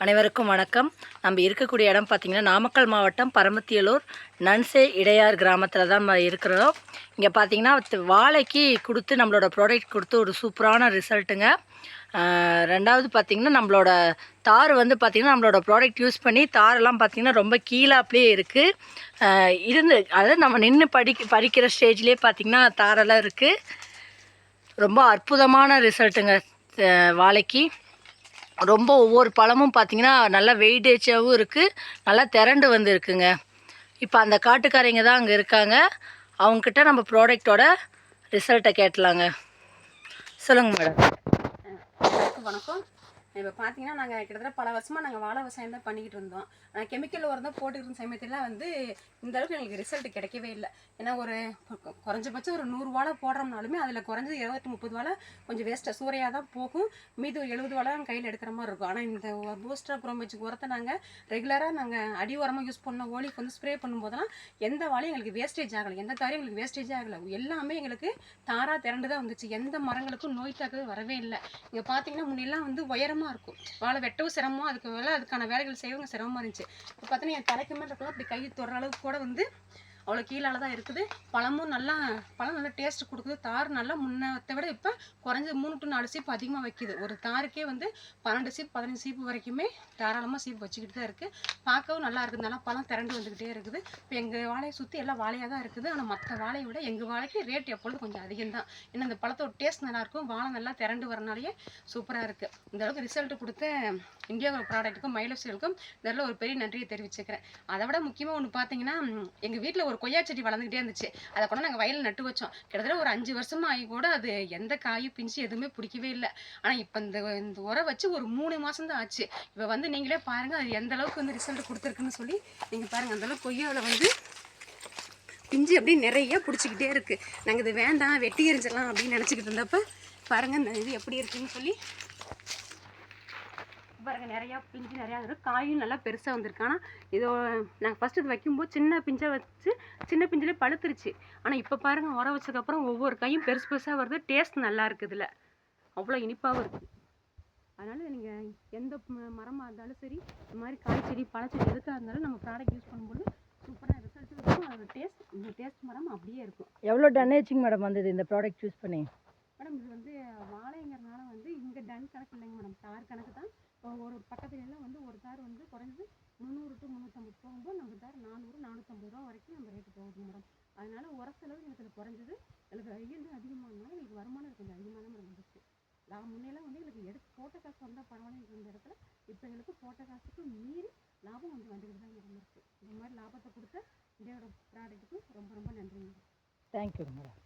அனைவருக்கும் வணக்கம். நம்ம இருக்கக்கூடிய இடம் பார்த்திங்கன்னா நாமக்கல் மாவட்டம் பரமத்தியலூர் நன்சே இடையார் கிராமத்தில் தான் நம்ம இருக்கிறோம். இங்கே பார்த்தீங்கன்னா த- வாழைக்கு கொடுத்து நம்மளோட ப்ராடக்ட் கொடுத்து ஒரு சூப்பரான ரிசல்ட்டுங்க ரெண்டாவது பார்த்திங்கன்னா நம்மளோட தார் வந்து பார்த்திங்கன்னா நம்மளோட ப்ராடக்ட் யூஸ் பண்ணி தாரெல்லாம் பார்த்திங்கன்னா ரொம்ப கீழாப்லேயே இருக்குது இருந்து அதாவது நம்ம நின்று படிக்க படிக்கிற ஸ்டேஜ்லேயே பார்த்திங்கன்னா தாரெல்லாம் இருக்குது ரொம்ப அற்புதமான ரிசல்ட்டுங்க வாழைக்கு. ரொம்ப ஒவ்வொரு பழமும் பார்த்தீங்கன்னா நல்லா வெயிட்டேஜாகவும் இருக்குது நல்லா திரண்டு வந்துருக்குங்க. இப்போ அந்த காட்டுக்காரங்க தான் அங்கே இருக்காங்க. அவங்கக்கிட்ட நம்ம ப்ராடக்டோட ரிசல்ட்டை கேட்டலாங்க. சொல்லுங்கள் மேடம் வணக்கம். இப்போ பார்த்தீங்கன்னா நாங்கள் கிட்டத்தட்ட பல வருஷமாக நாங்கள் வாழை விவசாயம் தான் பண்ணிக்கிட்டு இருந்தோம். ஆனால் கெமிக்கல் உரம் தான் போட்டுக்கிட்டு இருந்த சமயத்தில் வந்து இந்த அளவுக்கு எங்களுக்கு ரிசல்ட் கிடைக்கவே இல்லை. ஏன்னா ஒரு குறைஞ்சபட்சம் ஒரு நூறு வாழை போடுறோம்னாலுமே அதில் குறைஞ்சது இருபத்தி முப்பது வாழை கொஞ்சம் வேஸ்ட்டாக சூறையாக தான் போகும். மீது ஒரு எழுபது வாழை கையில் எடுக்கிற மாதிரி இருக்கும். ஆனால் இந்த பூஸ்டர் குரோமேஜுக்கு உரத்தை நாங்கள் ரெகுலராக நாங்கள் அடி உரமாக யூஸ் பண்ண ஓலிக்கு வந்து ஸ்ப்ரே பண்ணும்போதெல்லாம் எந்த வாழையும் எங்களுக்கு வேஸ்டேஜ் ஆகலை. எந்த தாரையும் எங்களுக்கு வேஸ்டேஜ் ஆகலை. எல்லாமே எங்களுக்கு தாராக திரண்டு தான் வந்துச்சு. எந்த மரங்களுக்கும் நோய் தாக்குது வரவே இல்லை. இங்கே பார்த்தீங்கன்னா முன்னெல்லாம் வந்து உயரமாக இருக்கும். வாழை வெட்டவும் சிரமம் அதுக்கு மேலே அதுக்கான வேலைகள் செய்யவும் சிரமமாக இருந்துச்சு. இப்போ பார்த்தீங்கன்னா என் தலைக்கு மேலே இருக்கலாம் அப்படி கை தொடுற அளவுக்கு கூட வந்து அவ்வளோ கீழால தான் இருக்குது. பழமும் நல்லா பழம் நல்லா டேஸ்ட் கொடுக்குது. தார் நல்லா முன்னத்தை விட இப்போ குறைஞ்சது மூணு டு நாலு சீப்பு அதிகமாக வைக்குது. ஒரு தாருக்கே வந்து பன்னெண்டு சீப்பு பதினஞ்சு சீப்பு வரைக்குமே தாராளமாக சீப்பு வச்சுக்கிட்டு தான் இருக்குது பார்க்கவும் நல்லா இருக்குது. நல்லா பழம் திரண்டு வந்துக்கிட்டே இருக்குது. இப்போ எங்கள் வாழையை சுற்றி எல்லாம் வாழையாக தான் இருக்குது. ஆனால் மற்ற வாழையை விட எங்கள் வாழைக்கு ரேட் எப்பொழுதும் கொஞ்சம் அதிகம் தான். ஏன்னா அந்த பழத்தோட டேஸ்ட் நல்லாயிருக்கும் வாழை நல்லா திரண்டு வரனாலேயே சூப்பராக இருக்குது இந்த அளவுக்கு ரிசல்ட் கொடுத்த இந்தியா ப்ராடக்ட்டுக்கும் மைலோசியலுக்கும் இதில் ஒரு பெரிய நன்றியை தெரிவிச்சுக்கிறேன். அதை விட முக்கியமாக ஒன்று பார்த்தீங்கன்னா எங்கள் வீட்டில் ஒரு கொய்யா செடி வளர்ந்துக்கிட்டே இருந்துச்சு. அதை கூட நாங்கள் வயலில் நட்டு வச்சோம். கிட்டத்தட்ட ஒரு அஞ்சு வருஷமா ஆகி கூட அது எந்த காயும் பிஞ்சு எதுவுமே பிடிக்கவே இல்லை. ஆனால் இப்போ இந்த இந்த உரம் வச்சு ஒரு மூணு மாதம் தான் ஆச்சு. இப்போ வந்து நீங்களே பாருங்கள் அது எந்த அளவுக்கு வந்து ரிசல்ட் கொடுத்துருக்குன்னு சொல்லி நீங்கள் பாருங்கள் அந்த அளவுக்கு கொய்யாவில் வந்து பிஞ்சு அப்படியே நிறைய பிடிச்சிக்கிட்டே இருக்குது நாங்கள் இது வேண்டாம் வெட்டி எரிஞ்சிடலாம் அப்படின்னு நினச்சிக்கிட்டு இருந்தப்ப பாருங்கள் இந்த இது எப்படி இருக்குன்னு சொல்லி பாருங்க நிறையா பிஞ்சு நிறையா இருக்கு. காயும் நல்லா பெருசாக வந்திருக்கு. ஆனால் இதோ நாங்கள் ஃபஸ்ட்டு இது வைக்கும்போது சின்ன பிஞ்சை வச்சு சின்ன பிஞ்சிலே பழுத்துருச்சு. ஆனால் இப்போ பாருங்க உரம் வச்சதுக்கப்புறம் ஒவ்வொரு கையும் பெருசு பெருசாக வருது. டேஸ்ட் நல்லா இருக்குது இதில். அவ்வளோ இனிப்பாகவும் இருக்குது அதனால் நீங்கள் எந்த மரமாக இருந்தாலும் சரி இந்த மாதிரி காய் செடி பழச்செடி எதுக்காக இருந்தாலும் நம்ம ப்ராடக்ட் யூஸ் பண்ணும்போது சூப்பராக ரிசல்ட் இருக்கும் அதோட டேஸ்ட் இந்த டேஸ்ட் மரம் அப்படியே இருக்கும். எவ்வளோ டன்னேஜிங் மேடம் வந்தது இந்த ப்ராடக்ட் யூஸ் பண்ணி? மேடம் இது வந்து வாழைங்கிறதுனால வந்து இங்கே டன் கணக்கு இல்லைங்க மேடம் தார் கணக்கு தான். ஒரு பக்கத்துல எல்லாம் வந்து ஒரு தார் வந்து குறைஞ்சது முந்நூறு டு முந்நூற்றம்பது போகும்போது நம்ம தார் நானூறு நானூற்றம்பது ரூபா வரைக்கும் நம்ம ரேட்டு போகுது மேடம். அதனால உர செலவு எனக்கு இது குறைஞ்சது எனக்கு ஐயந்து அதிகமானாலும் எனக்கு வருமானம் கொஞ்சம் அதிகமாக தான் மேடம் வந்துச்சு. நான் முன்னெல்லாம் வந்து எனக்கு எடுத்து போட்ட காசு வந்தால் பரவாயில்ல இருந்த இடத்துல இப்போ எங்களுக்கு போட்ட காசுக்கு மீறி லாபம் கொஞ்சம் வந்துக்கிட்டு தான் மேடம் இருக்குது இந்த மாதிரி லாபத்தை கொடுத்த இந்தியாவோட ப்ராடக்ட்டுக்கு ரொம்ப ரொம்ப நன்றிங்க தேங்க்யூ மேடம்.